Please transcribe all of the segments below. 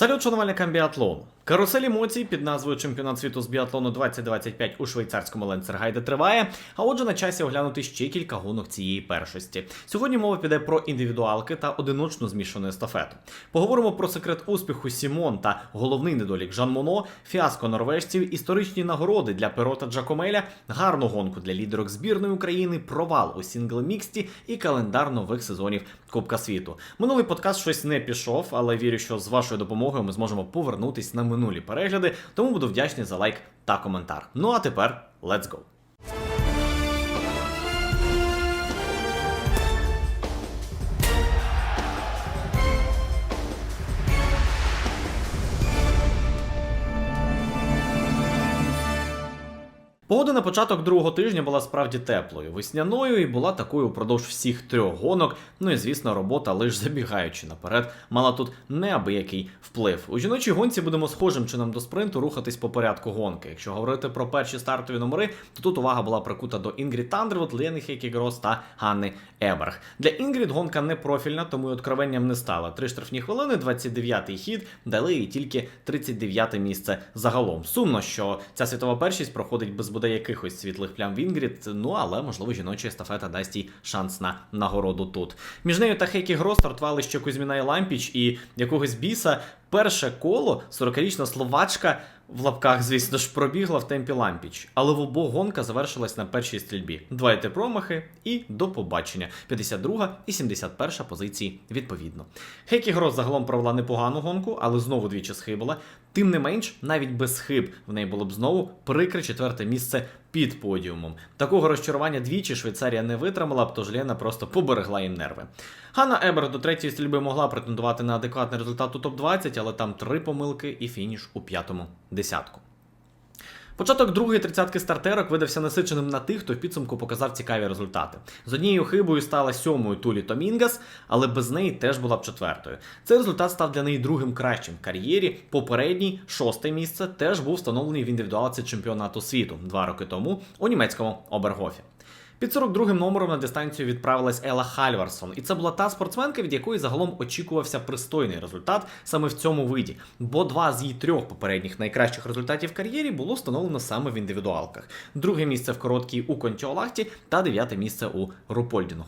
Салют шанувальникам біатлону. Карусель емоцій під назвою Чемпіонат світу з біатлону 2025 у швейцарському Ленцергайде триває. А отже, на часі оглянути ще кілька гонок цієї першості. Сьогодні мова піде про індивідуалки та одиночну змішану естафету. Поговоримо про секрет успіху Сімон та головний недолік Жан Моно, фіаско норвежців, історичні нагороди для Перота Джакомеля, гарну гонку для лідерок збірної України, провал у сінгл-міксті і календар нових сезонів Кубка світу. Минулий подкаст щось не пішов, але вірю, що з вашою допомогою ми зможемо повернутись на минулі перегляди, тому буду вдячний за лайк та коментар. Ну а тепер let's go! Погода на початок другого тижня була справді теплою, весняною і була такою впродовж всіх трьох гонок. Ну і звісно, робота лише забігаючи наперед, мала тут неабиякий вплив. У жіночій гонці будемо схожим чином до спринту рухатись по порядку гонки. Якщо говорити про перші стартові номери, то тут увага була прикута до Інгрід Тандервуд, Лени Хейкігрос та Ганни Еберг. Для Інгрід гонка не профільна, тому й откровенням не стала. Три штрафні хвилини, 29-й хід, дали їй тільки 39-те місце загалом. Сумно, що ця світова першість проходить без бодай якихось світлих плям в Інгрід, ну але можливо жіноча естафета дасть їй шанс на нагороду тут. Між нею та Хейкі Гро стартували ще Кузьміна і Лампіч і якогось біса. Перше коло 40-річна словачка в лапках, звісно ж, пробігла в темпі Лампіч, але в обох гонка завершилась на першій стрільбі. Два ІТ промахи і до побачення. 52 і 71 позиції відповідно. Хейкі Грос загалом провела непогану гонку, але знову двічі схибила. Тим не менш, навіть без хиб в неї було б знову прикре четверте місце під подіумом. Такого розчарування двічі Швейцарія не витримала б, тож Лена просто поберегла їм нерви. Ганна Ебер до третьої стрільби могла претендувати на адекватний результат у топ-20, але там три помилки і фініш у п'ятому десятку. Початок другої тридцятки стартерок видався насиченим на тих, хто в підсумку показав цікаві результати. З однією хибою стала сьомою Тулі Томінгас, але без неї теж була б четвертою. Цей результат став для неї другим кращим в кар'єрі. Попередній шосте місце теж був встановлений в індивідуалці чемпіонату світу два роки тому у німецькому Обергофі. Під 42-м номером на дистанцію відправилась Ела Хальварсон, і це була та спортсменка, від якої загалом очікувався пристойний результат саме в цьому виді. Бо два з її трьох попередніх найкращих результатів в кар'єрі було встановлено саме в індивідуалках. Друге місце в короткій у Контіолахті та дев'яте місце у Рупольдінгу.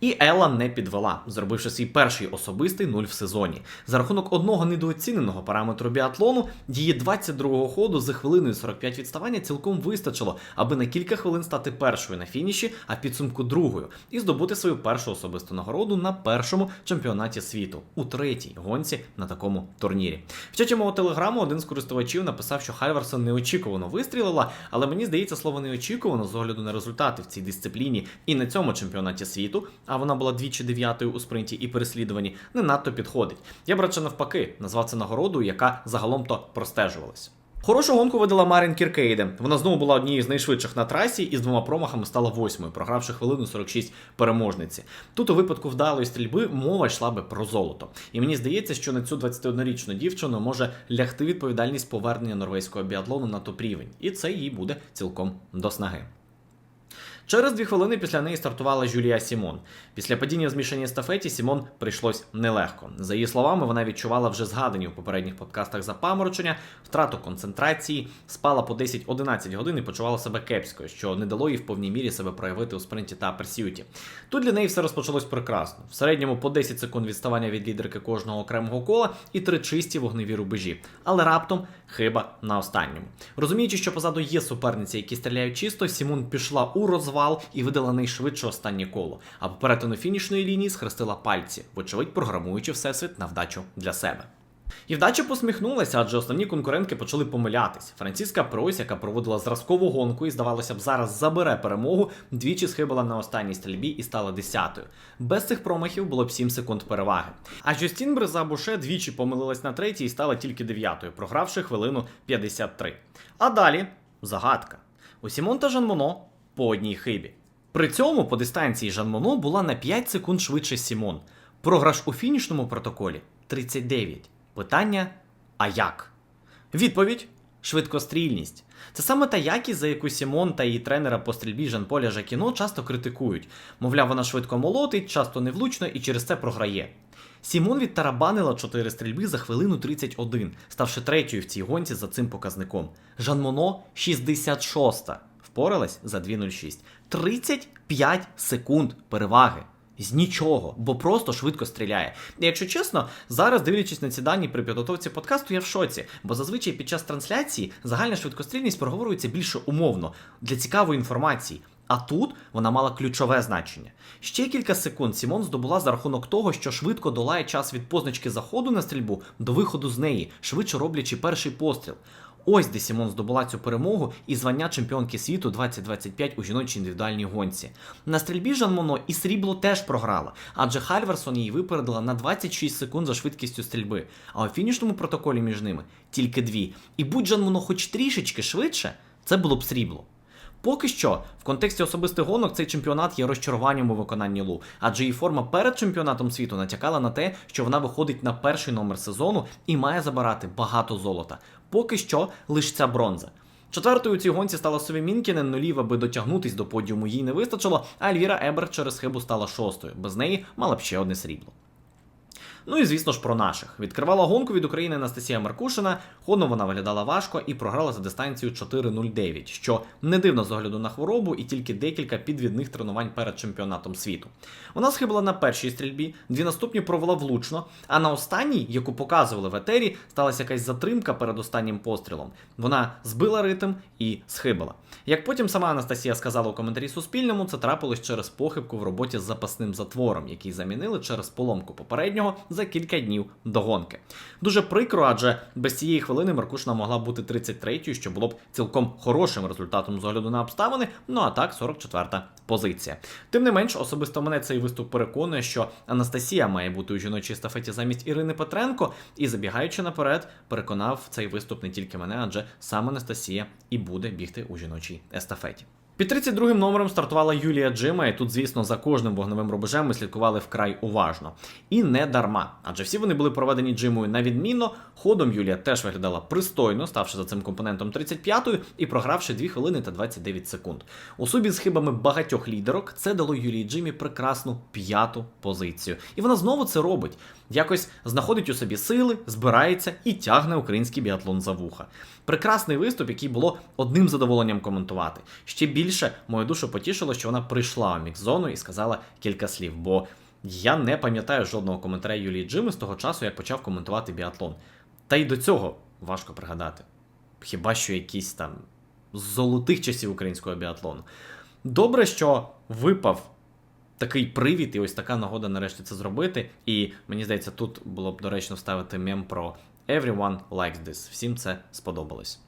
І Елла не підвела, зробивши свій перший особистий нуль в сезоні. За рахунок одного недооціненого параметру біатлону, її 22-го ходу за хвилиною 45 відставання цілком вистачило, аби на кілька хвилин стати першою на фініші, а підсумку другою, і здобути свою першу особисту нагороду на першому чемпіонаті світу у третій гонці на такому турнірі. В чаті мого телеграму один з користувачів написав, що Хальварсон неочікувано вистрілила, але мені здається, слово неочікувано з огляду на результати в цій дисципліні і на цьому чемпіонаті світу а вона була двічі дев'ятою у спринті і переслідуванні, не надто підходить. Я б радше навпаки назвав це нагородою, яка загалом то простежувалась. Хорошу гонку видала Марін Кіркейде. Вона знову була однією з найшвидших на трасі і з двома промахами стала восьмою, програвши хвилину 46 переможниці. Тут у випадку вдалої стрільби мова йшла би про золото. І мені здається, що на цю 21-річну дівчину може лягти відповідальність повернення норвезького біатлону на топ рівень, і це їй буде цілком до снаги. Через дві хвилини після неї стартувала Жюлія Сімон. Після падіння в змішаній естафеті Сімон прийшлось нелегко. За її словами, вона відчувала вже згадані у попередніх подкастах запаморочення, втрату концентрації, спала по 10-11 годин і почувала себе кепсько, що не дало їй в повній мірі себе проявити у спринті та персіюті. Тут для неї все розпочалось прекрасно. В середньому по 10 секунд відставання від лідерки кожного окремого кола і три чисті вогневі рубежі. Але раптом хиба на останньому. Розуміючи, що позаду є суперниці, які стріляють чисто, Сімон пішла у розвал і видала найшвидше останнє коло. А по перетину фінішної лінії схрестила пальці, вочевидь програмуючи всесвіт на вдачу для себе. І вдача посміхнулася, адже основні конкурентки почали помилятись. Франціска Пройс, яка проводила зразкову гонку і, здавалося б, зараз забере перемогу, двічі схибила на останній стрільбі і стала десятою. Без цих промахів було б 7 секунд переваги. А Жюстін Бреза Буше двічі помилилась на третій і стала тільки дев'ятою, програвши хвилину 53. А далі загадка. У Сімон та Жан по одній хибі. При цьому по дистанції Жан Моно була на 5 секунд швидше Сімон. Програш у фінішному протоколі 39. Питання: а як? Відповідь: швидкострільність. Це саме та якість, за яку Сімон та її тренера по стрільбі Жан-Поля Жакіно часто критикують. Мовляв, вона швидко молотить, часто невлучно і через це програє. Сімон відтарабанила 4 стрільби за хвилину 31, ставши третьою в цій гонці за цим показником. Жан Моно 66-та. Впоралась за 2.06. 35 секунд переваги. З нічого, бо просто швидко стріляє. І якщо чесно, зараз дивлячись на ці дані при підготовці подкасту, я в шоці, бо зазвичай під час трансляції загальна швидкострільність проговорюється більше умовно для цікавої інформації. А тут вона мала ключове значення. Ще кілька секунд Сімон здобула за рахунок того, що швидко долає час від позначки заходу на стрільбу до виходу з неї, швидше роблячи перший постріл. Ось де Сімон здобула цю перемогу і звання чемпіонки світу 2025 у жіночій індивідуальній гонці. На стрільбі Жан Моно і срібло теж програла, адже Хальверсон її випередила на 26 секунд за швидкістю стрільби, а у фінішному протоколі між ними тільки дві. І будь Жан Моно хоч трішечки швидше, це було б срібло. Поки що, в контексті особистих гонок цей чемпіонат є розчаруванням у виконанні Лу, адже її форма перед чемпіонатом світу натякала на те, що вона виходить на перший номер сезону і має забирати багато золота. Поки що лише ця бронза. Четвертою у цій гонці стала Сові Мінкінен, но лів, аби дотягнутись до подіуму їй не вистачило, а Альвіра Ебер через хибу стала шостою. Без неї мала б ще одне срібло. Ну і звісно ж про наших. Відкривала гонку від України Анастасія Маркушина. Ходом вона виглядала важко і програла за дистанцію 4.09, що не дивно з огляду на хворобу і тільки декілька підвідних тренувань перед чемпіонатом світу. Вона схибила на першій стрільбі, дві наступні провела влучно, а на останній, яку показували в етері, сталася якась затримка перед останнім пострілом. Вона збила ритм і схибила. Як потім сама Анастасія сказала у коментарі Суспільному, це трапилось через похибку в роботі з запасним затвором, який замінили через поломку попереднього за кілька днів до гонки. Дуже прикро, адже без цієї хвилини Маркушина могла бути 33-ю, що було б цілком хорошим результатом з огляду на обставини. Ну а так, 44-та позиція. Тим не менш, особисто мене цей виступ переконує, що Анастасія має бути у жіночій естафеті замість Ірини Петренко, і забігаючи наперед, переконав цей виступ не тільки мене, адже саме Анастасія і буде бігти у жіночій естафеті. Під 32-м номером стартувала Юлія Джима, і тут, звісно, за кожним вогневим рубежем ми слідкували вкрай уважно. І не дарма, адже всі вони були проведені Джимою на відмінно. Ходом Юлія теж виглядала пристойно, ставши за цим компонентом 35-ю і програвши 2 хвилини та 29 секунд. У субі з хибами багатьох лідерок це дало Юлії Джимі прекрасну п'яту позицію. І вона знову це робить. Якось знаходить у собі сили, збирається і тягне український біатлон за вуха. Прекрасний виступ, який було одним задоволенням коментувати. Ще більше мою душу потішило, що вона прийшла у мікс-зону і сказала кілька слів. Бо я не пам'ятаю жодного коментаря Юлії Джими з того часу, як почав коментувати біатлон. Та й до цього важко пригадати. Хіба що якісь там з золотих часів українського біатлону. Добре, що випав такий привід, і ось така нагода нарешті це зробити. І мені здається, тут було б доречно ставити мем про Everyone likes this. Всім це сподобалось.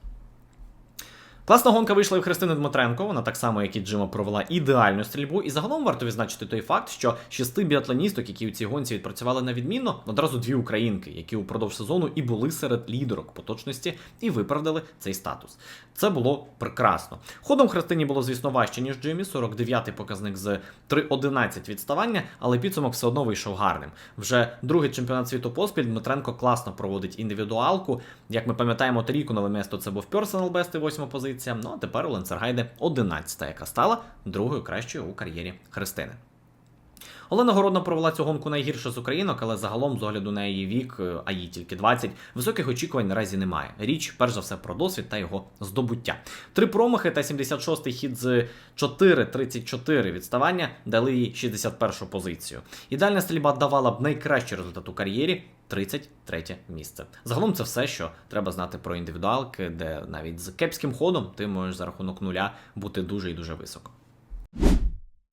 Класна гонка вийшла і в Христини Дмитренко. Вона так само, як і Джима, провела ідеальну стрільбу. І загалом варто відзначити той факт, що шести біатлоністок, які у цій гонці відпрацювали на відмінно, одразу дві українки, які упродовж сезону і були серед лідерок по точності і виправдали цей статус. Це було прекрасно. Ходом Христині було, звісно, важче, ніж Джимі. 49-й показник з 3.11 відставання, але підсумок все одно вийшов гарним. Вже другий чемпіонат світу поспіль Дмитренко класно проводить індивідуалку. Як ми пам'ятаємо, торіку нове місто це був Best і восьма позиція. Ну а тепер у Ленцергайде 11-та, яка стала другою кращою у кар'єрі Христини. Олена Городна провела цю гонку найгірше з українок, але загалом, з огляду на її вік, е, а їй тільки 20, високих очікувань наразі немає. Річ, перш за все, про досвід та його здобуття. Три промахи та 76-й хід з 4.34 відставання дали їй 61-шу позицію. Ідеальна стрільба давала б найкращий результат у кар'єрі. 33 місце. Загалом це все, що треба знати про індивідуалки, де навіть з кепським ходом ти можеш за рахунок нуля бути дуже і дуже високо.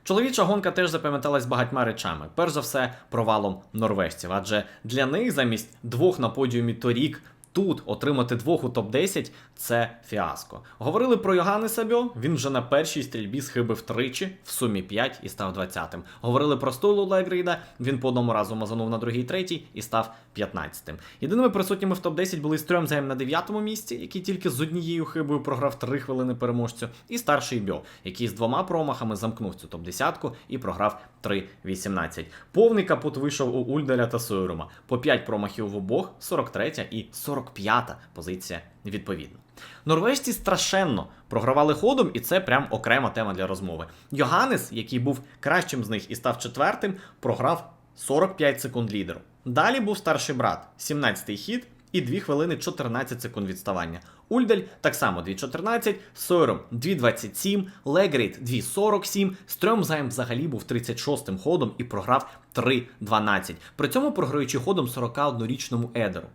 Чоловіча гонка теж запам'яталась багатьма речами. Перш за все, провалом норвежців, адже для них замість двох на подіумі торік. Тут отримати двох у топ-10 це фіаско. Говорили про Йоганни Сабьо, він вже на першій стрільбі схибив тричі, в сумі 5 і став 20-тим. Говорили про Стулу Легріда, він по одному разу мазанув на другій, третій і став 15-тим. Єдиними присутніми в топ-10 були Стрьомзгейм на 9-му місці, який тільки з однією хибою програв 3 хвилини переможцю, і старший Бьо, який з двома промахами замкнув цю топ-10 і програв 3-18. Повний капут вийшов у Ульделя та Сойрума. По 5 промахів в обох, 43 і 40 45-та позиція відповідно. Норвежці страшенно програвали ходом, і це прям окрема тема для розмови. Йоганнес, який був кращим з них і став четвертим, програв 45 секунд лідеру. Далі був старший брат, 17-й хід і 2 хвилини 14 секунд відставання. Ульдель так само 2.14, Сойром 2.27, Легрейт 2.47, Стрьомзайм взагалі був 36-м ходом і програв 3.12. При цьому програючи ходом 41-річному Едеру.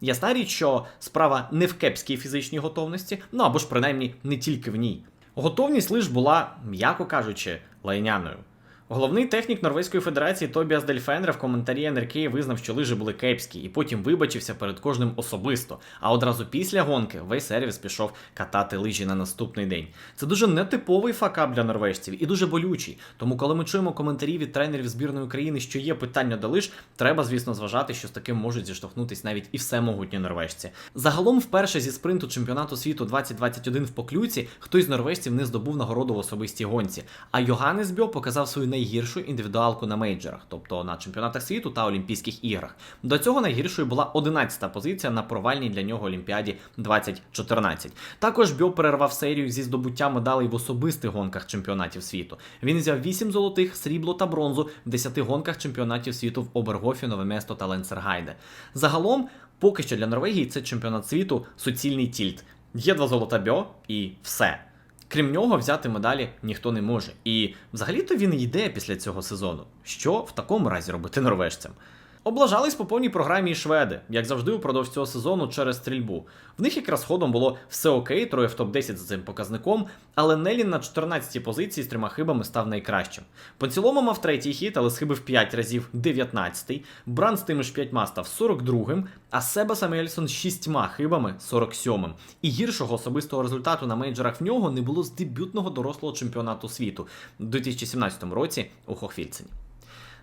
Ясна річ, що справа не в кепській фізичній готовності, ну або ж принаймні не тільки в ній. Готовність лиш була, м'яко кажучи, лайняною. Головний технік Норвезької федерації Тобіас Дельфенре в коментарі НРК визнав, що лижі були кепські, і потім вибачився перед кожним особисто. А одразу після гонки весь сервіс пішов катати лижі на наступний день. Це дуже нетиповий факап для норвежців і дуже болючий. Тому, коли ми чуємо коментарі від тренерів збірної України, що є питання до лиж, треба, звісно, зважати, що з таким можуть зіштовхнутись навіть і всемогутні норвежці. Загалом, вперше зі спринту чемпіонату світу 2021 в поклюці, хтось з норвежців не здобув нагороду в особистій гонці. А Йоганнес Бьо показав свою найгіршу індивідуалку на мейджорах, тобто на чемпіонатах світу та Олімпійських іграх. До цього найгіршою була 11-та позиція на провальній для нього Олімпіаді 2014. Також Бьо перервав серію зі здобуття медалей в особистих гонках чемпіонатів світу. Він взяв 8 золотих, срібло та бронзу в 10 гонках чемпіонатів світу в Обергофі, Нове Место та Ленцергайде. Загалом, поки що для Норвегії це чемпіонат світу суцільний тільт. Є два золота Бьо і все. Крім нього, взяти медалі ніхто не може. І взагалі-то він йде після цього сезону. Що в такому разі робити норвежцям? Облажались по повній програмі і шведи, як завжди, упродовж цього сезону через стрільбу. В них якраз ходом було все окей, троє в топ-10 за цим показником, але Нелін на 14-й позиції з трьома хибами став найкращим. По цілому мав третій хід, але схибив 5 разів 19-й. Бран з тими ж 5 став 42-м, а Себа Самуельсон з 6 хибами 47-м. І гіршого особистого результату на мейджорах в нього не було з дебютного дорослого чемпіонату світу у 2017 році у Хохвільцені.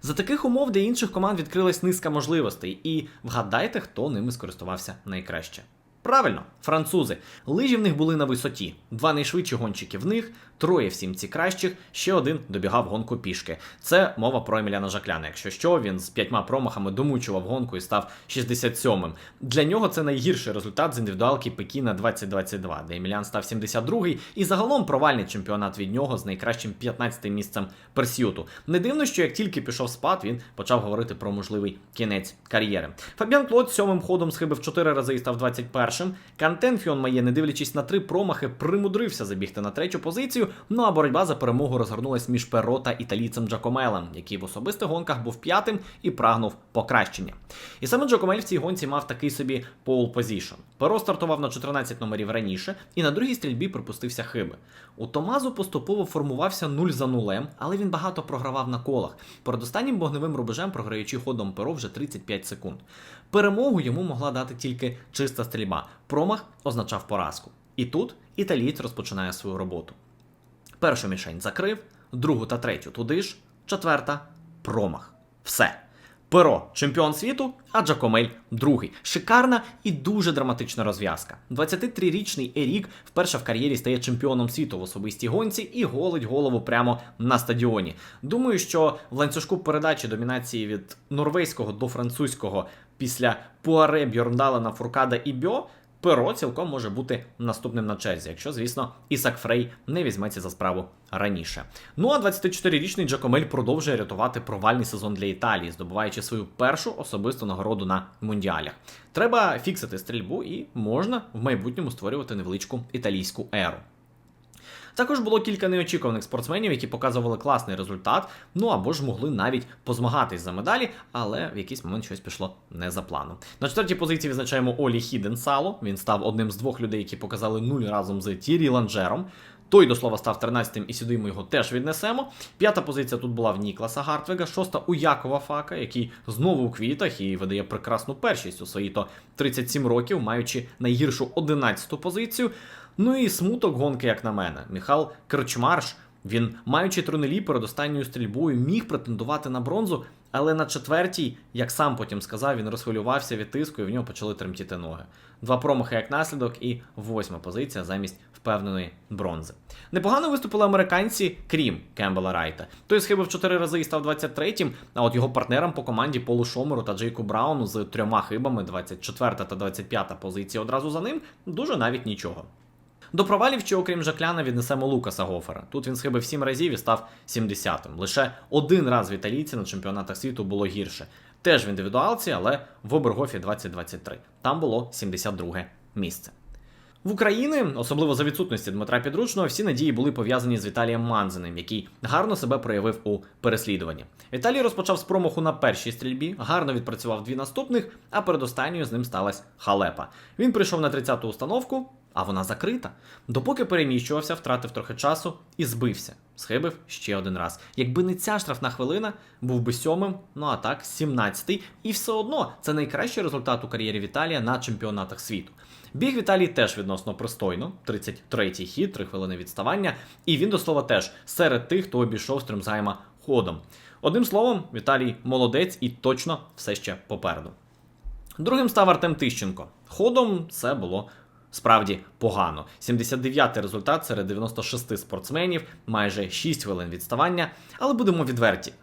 За таких умов для інших команд відкрилась низка можливостей, і вгадайте, хто ними скористувався найкраще. Правильно, французи. Лижі в них були на висоті. Два найшвидші гонщики в них, троє в сімці кращих, ще один добігав гонку пішки. Це мова про Еміляна Жакляна. Якщо що, він з п'ятьма промахами домучував гонку і став 67-м. Для нього це найгірший результат з індивідуалки Пекіна 2022, де Емілян став 72-й, і загалом провальний чемпіонат від нього з найкращим 15-тим місцем персюту. Не дивно, що як тільки пішов спад, він почав говорити про можливий кінець кар'єри. Фабіан Клод сьомим ходом схибив 4 рази і став 21-м. Кантен Фіон Має, не дивлячись на три промахи, примудрився забігти на третю позицію. Ну а боротьба за перемогу розгорнулась між Перо та італійцем Джакомелем, який в особистих гонках був п'ятим і прагнув покращення. І саме Джакомель в цій гонці мав такий собі пол позішн. Перо стартував на 14 номерів раніше і на другій стрільбі припустився хиби. У Томазу поступово формувався нуль за нулем, але він багато програвав на колах. Перед останнім вогневим рубежем, програючи ходом перо вже 35 секунд. Перемогу йому могла дати тільки чиста стрільба. Промах означав поразку. І тут італієць розпочинає свою роботу. Першу мішень закрив, другу та третю туди ж, четверта промах. Все. Перо чемпіон світу, а Джакомель другий. Шикарна і дуже драматична розв'язка. 23-річний Ерік вперше в кар'єрі стає чемпіоном світу в особистій гонці і голить голову прямо на стадіоні. Думаю, що в ланцюжку передачі домінації від норвезького до французького після Пуаре Бьорндалена, Фуркада і Бьо. Перо цілком може бути наступним на черзі, якщо, звісно, Ісак Фрей не візьметься за справу раніше. Ну а 24-річний Джакомель продовжує рятувати провальний сезон для Італії, здобуваючи свою першу особисту нагороду на мундіалях. Треба фіксити стрільбу і можна в майбутньому створювати невеличку італійську еру. Також було кілька неочікуваних спортсменів, які показували класний результат, ну або ж могли навіть позмагатись за медалі, але в якийсь момент щось пішло не за планом. На четвертій позиції відзначаємо Олі Хіденсало. Він став одним з двох людей, які показали нуль разом з Тірі Ланджером. Той, до слова, став 13-тим, і сюди ми його теж віднесемо. П'ята позиція тут була в Нікласа Гартвега, шоста у Якова Фака, який знову у квітах і видає прекрасну першість у свої то 37 років, маючи найгіршу 11-ту позицію. Ну і смуток гонки, як на мене. Міхал Крчмарш, він, маючи тронелі перед останньою стрільбою, міг претендувати на бронзу, Але на четвертій, як сам потім сказав, він розхвилювався від тиску і в нього почали тремтіти ноги. Два промахи як наслідок, і восьма позиція замість впевненої бронзи. Непогано виступили американці, крім Кембела Райта. Той схибив чотири рази і став 23-м, а от його партнерам по команді Полу Шомеру та Джейку Брауну з трьома хибами, 24 та 25 позиція одразу за ним, дуже навіть нічого. До провалів ще, окрім Жакляна, віднесемо Лукаса Гофера. Тут він схибив 7 разів і став 70-м. Лише один раз в італійці на чемпіонатах світу було гірше. Теж в індивідуалці, але в Обергофі 2023. Там було 72 місце. В Україні, особливо за відсутності Дмитра Підручного, всі надії були пов'язані з Віталієм Манзиним, який гарно себе проявив у переслідуванні. Віталій розпочав з промаху на першій стрільбі, гарно відпрацював дві наступних, а передостанньою з ним сталася халепа. Він прийшов на 30-ту установку, а вона закрита. Допоки переміщувався, втратив трохи часу і збився. Схибив ще один раз. Якби не ця штрафна хвилина, був би сьомим, ну а так, 17-й. І все одно це найкращий результат у кар'єрі Віталія на чемпіонатах світу. Біг Віталій теж відносно пристойно, 33-й хід, 3 хвилини відставання. І він, до слова, теж серед тих, хто обійшов стрімзайма ходом. Одним словом, Віталій молодець і точно все ще попереду. Другим став Артем Тищенко. Ходом це було справді погано. 79-й результат серед 96 спортсменів, майже 6 хвилин відставання. Але будемо відверті.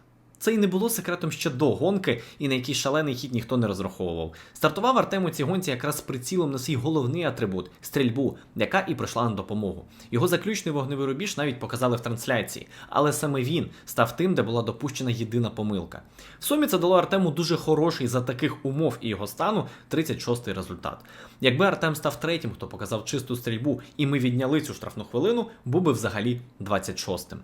Це і не було секретом ще до гонки, і на який шалений хід ніхто не розраховував. Стартував Артем у цій гонці якраз з прицілом на свій головний атрибут стрільбу, яка і прийшла на допомогу. Його заключний вогневий рубіж навіть показали в трансляції, але саме він став тим, де була допущена єдина помилка. В сумі це дало Артему дуже хороший за таких умов і його стану 36-й результат. Якби Артем став третім, хто показав чисту стрільбу, і ми відняли цю штрафну хвилину, був би взагалі 26-м.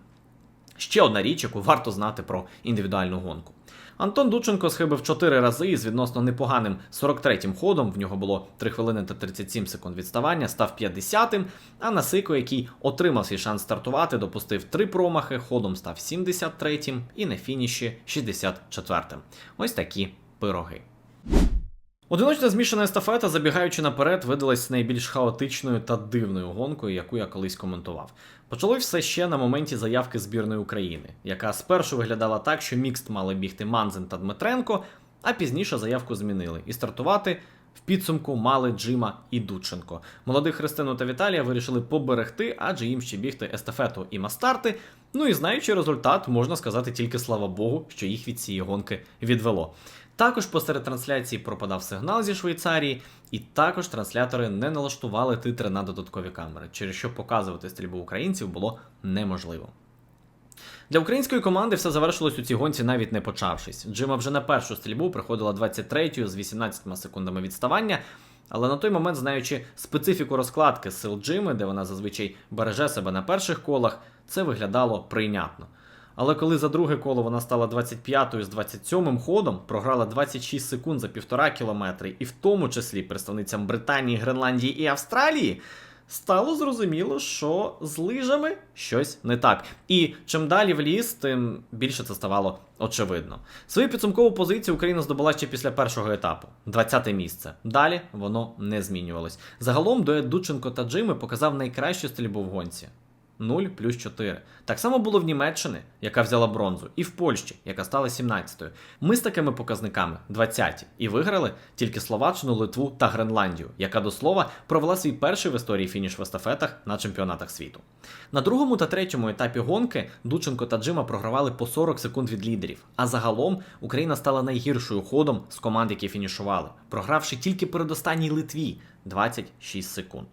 Ще одна річ, яку варто знати про індивідуальну гонку. Антон Дученко схибив 4 рази із відносно непоганим 43-м ходом. В нього було 3 хвилини та 37 секунд відставання, став 50-м. А Насико, який отримав свій шанс стартувати, допустив 3 промахи, ходом став 73-м і на фініші 64-м. Ось такі пироги. Одиночна змішана естафета, забігаючи наперед, видалась найбільш хаотичною та дивною гонкою, яку я колись коментував. Почалось все ще на моменті заявки збірної України, яка спершу виглядала так, що мікст мали бігти Манзин та Дмитренко, а пізніше заявку змінили і стартувати. В підсумку мали Джима і Дудченко. Молодих Христину та Віталія вирішили поберегти, адже їм ще бігти естафету і мастарти. Ну і знаючи результат, можна сказати тільки слава Богу, що їх від цієї гонки відвело. Також посеред трансляції пропадав сигнал зі Швейцарії, і також транслятори не налаштували титри на додаткові камери, через що показувати стрільбу українців було неможливо. Для української команди все завершилось у цій гонці, навіть не почавшись. Джима вже на першу стрільбу приходила 23-ю з 18 секундами відставання. Але на той момент, знаючи специфіку розкладки сил Джими, де вона зазвичай береже себе на перших колах, це виглядало прийнятно. Але коли за друге коло вона стала 25-ю з 27-м ходом, програла 26 секунд за півтора кілометри, і в тому числі представницям Британії, Гренландії і Австралії, стало зрозуміло, що з лижами щось не так. І чим далі в ліс, тим більше це ставало очевидно. Свою підсумкову позицію Україна здобула ще після першого етапу 20-те місце. Далі воно не змінювалось. Загалом дует Дученко та Джими показав найкращу стрільбу в гонці. 0 плюс 4. Так само було в Німеччині, яка взяла бронзу, і в Польщі, яка стала 17-ю. Ми з такими показниками 20-ті, і виграли тільки Словаччину, Литву та Гренландію, яка до слова провела свій перший в історії фініш в естафетах на чемпіонатах світу. На другому та третьому етапі гонки Дученко та Джима програвали по 40 секунд від лідерів. А загалом Україна стала найгіршою ходом з команд, які фінішували, програвши тільки передостанній Литві 26 секунд.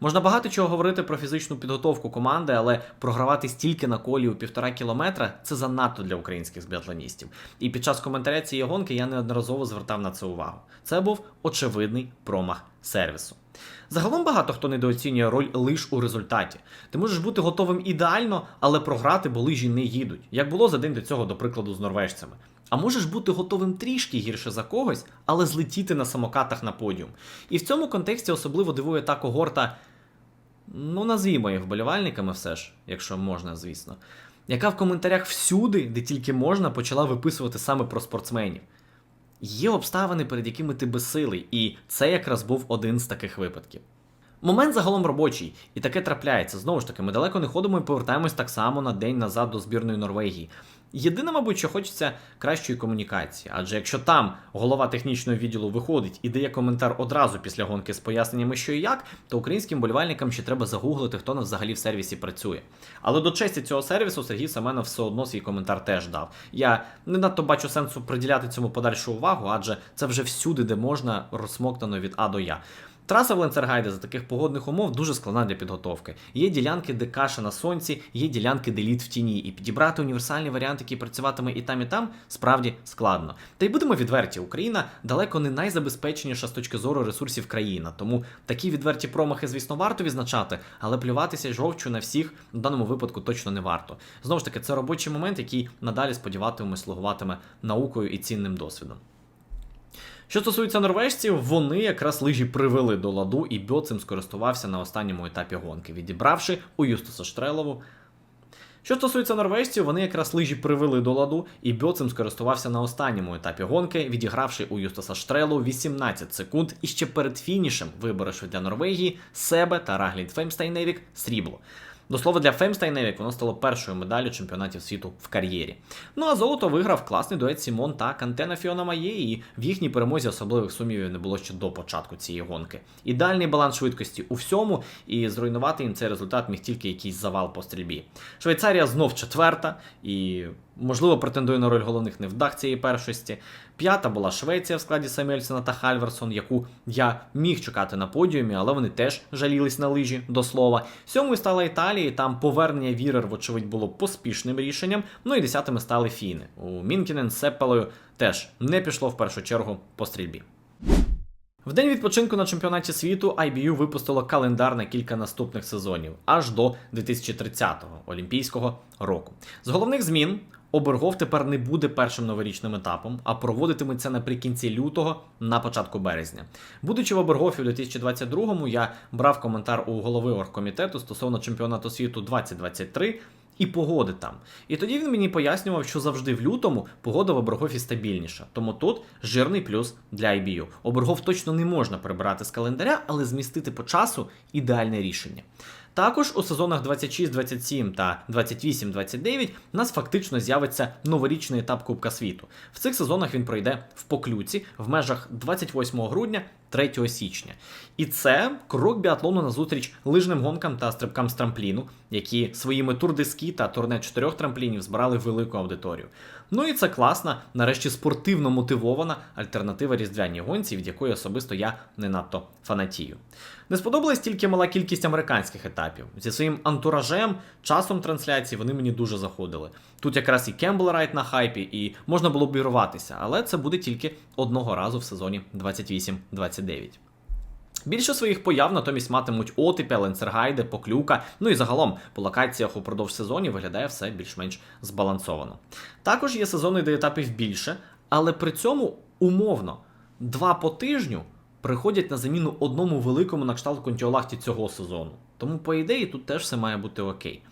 Можна багато чого говорити про фізичну підготовку команди, але програвати стільки на колі у півтора кілометра це занадто для українських біатлоністів. І під час коментаря цієї гонки я неодноразово звертав на це увагу. Це був очевидний промах сервісу. Загалом багато хто недооцінює роль лиш у результаті. Ти можеш бути готовим ідеально, але програти, бо лижі не їдуть, як було за день до цього, до прикладу, з норвежцями. А можеш бути готовим трішки гірше за когось, але злетіти на самокатах на подіум. І в цьому контексті особливо дивує та когорта, ну назвімо їх вболівальниками все ж, якщо можна, звісно, яка в коментарях всюди, де тільки можна, почала виписувати саме про спортсменів. Є обставини, перед якими ти безсилий, і це якраз був один з таких випадків. Момент загалом робочий, і таке трапляється. Знову ж таки, ми далеко не ходимо і повертаємось так само на день назад до збірної Норвегії. Єдине, мабуть, що хочеться кращої комунікації, адже якщо там голова технічного відділу виходить і дає коментар одразу після гонки з поясненнями, що і як, то українським болівальникам ще треба загуглити, хто на взагалі в сервісі працює. Але до честі цього сервісу Сергій Семенов все одно свій коментар теж дав. Я не надто бачу сенсу приділяти цьому подальшу увагу, адже це вже всюди, де можна розсмоктано від А до Я. Траса в Ленцергайде за таких погодних умов дуже складна для підготовки. Є ділянки, де каша на сонці, є ділянки, де лід в тіні, і підібрати універсальний варіант, який працюватиме і там, і там, справді складно. Та й будемо відверті, Україна далеко не найзабезпеченіша з точки зору ресурсів країна. Тому такі відверті промахи, звісно, варто відзначати, але плюватися жовчу на всіх в даному випадку точно не варто. Знову ж таки, це робочий момент, який надалі сподіватимемось слугуватиме наукою і цінним досвідом. Що стосується норвежців, вони якраз лижі привели до ладу, і Бьо цим скористувався на останньому етапі гонки, відібравши у Юстуса Штрелову. Що стосується норвежців, вони якраз лижі привели до ладу, і Бьо цим скористувався на останньому етапі гонки, відігравши у Юстаса Штрелу 18 секунд і ще перед фінішем, виборивши для Норвегії себе та Рагліт Феймстайневік срібло. До слова, для Феймстайневік воно стало першою медаллю чемпіонатів світу в кар'єрі. Ну а золото виграв класний дует Сімон та Кантена Фіона Має, і в їхній перемозі особливих сумнівів не було ще до початку цієї гонки. Ідеальний баланс швидкості у всьому, і зруйнувати їм цей результат міг тільки якийсь завал по стрільбі. Швейцарія знов четверта і. Можливо, претендує на роль головних невдах цієї першості. П'ята була Швеція в складі Самюельсона та Хальверсон, яку я міг чекати на подіумі, але вони теж жалілись на лижі до слова. Сьомою стала Італія, і там повернення Вірер, вочевидь, було поспішним рішенням. Ну і десятими стали Фіни. У Мінкінен з Сеппелою теж не пішло в першу чергу по стрільбі. В день відпочинку на чемпіонаті світу IBU випустило календар на кілька наступних сезонів, аж до 2030-го Олімпійського року. З головних змін Обергов тепер не буде першим новорічним етапом, а проводитиметься наприкінці лютого на початку березня. Будучи в Обергофі у 2022-му, я брав коментар у голови оргкомітету стосовно чемпіонату світу 2023 і погоди там. І тоді він мені пояснював, що завжди в лютому погода в Обергофі стабільніша. Тому тут жирний плюс для IBU. Обергов точно не можна прибирати з календаря, але змістити по часу ідеальне рішення. Також у сезонах 26-27 та 28-29 у нас фактично з'явиться новорічний етап Кубка світу. В цих сезонах він пройде в поклюці в межах 28 грудня 3 січня. І це крок біатлону назустріч лижним гонкам та стрибкам з трампліну, які своїми тур-диски та турне чотирьох трамплінів збирали велику аудиторію. Ну і це класна, нарешті спортивно мотивована альтернатива різдвяній гонці, від якої особисто я не надто фанатію. Не сподобалась тільки мала кількість американських етапів. Зі своїм антуражем, часом трансляції вони мені дуже заходили. Тут якраз і Кембл Райт на хайпі, і можна було б вірватися, але це буде тільки одного разу в сезоні 28-29. Більше своїх появ натомість матимуть Отипя, Ленцергайде, Поклюка, ну і загалом по локаціях упродовж сезонів виглядає все більш-менш збалансовано. Також є сезони, де етапів більше, але при цьому умовно два по тижню приходять на заміну одному великому на кшталт контіолахті цього сезону. Тому, по ідеї, тут теж все має бути окей.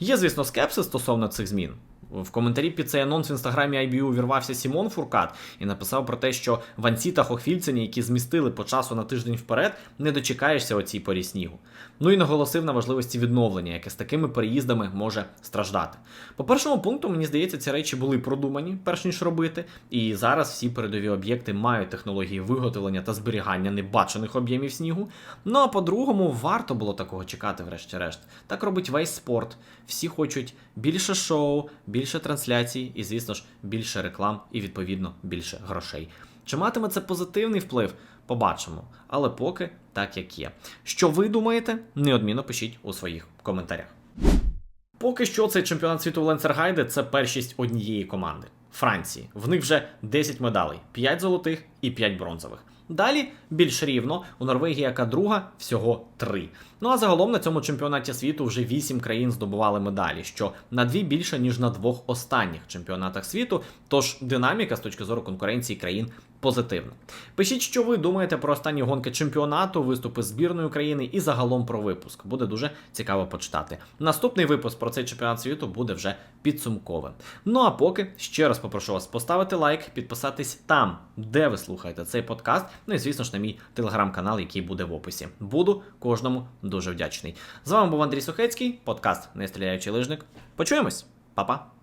Є, звісно, скепсис стосовно цих змін. В коментарі під цей анонс в інстаграмі IBU увірвався Сімон Фуркат і написав про те, що Ванці та Хохфільцені, які змістили по часу на тиждень вперед, не дочекаєшся о цій порі снігу. Ну і наголосив на важливості відновлення, яке з такими переїздами може страждати. По першому пункту, мені здається, ці речі були продумані, перш ніж робити, і зараз всі передові об'єкти мають технології виготовлення та зберігання небачених об'ємів снігу. Ну а по-другому, варто було такого чекати, врешті-решт. Так робить весь спорт. Всі хочуть більше шоу, більше трансляцій і, звісно ж, більше реклам і, відповідно, більше грошей. Чи матиме це позитивний вплив? Побачимо. Але поки так як є. Що ви думаєте, неодмінно пишіть у своїх коментарях. Поки що цей чемпіонат світу в Ленцергайде це першість однієї команди Франції. В них вже 10 медалей: 5 золотих і 5 бронзових. Далі більш рівно у Норвегії, яка друга, всього три. Ну а загалом на цьому чемпіонаті світу вже вісім країн здобували медалі, що на дві більше ніж на двох останніх чемпіонатах світу. Тож динаміка з точки зору конкуренції країн позитивно. Пишіть, що ви думаєте про останні гонки чемпіонату, виступи збірної України і загалом про випуск. Буде дуже цікаво почитати. Наступний випуск про цей чемпіонат світу буде вже підсумковим. Ну а поки ще раз попрошу вас поставити лайк, підписатись там, де ви слухаєте цей подкаст. Ну і звісно ж на мій телеграм-канал, який буде в описі. Буду кожному дуже вдячний. З вами був Андрій Сухецький, подкаст Не стріляючий лижник. Почуємось, Па-па!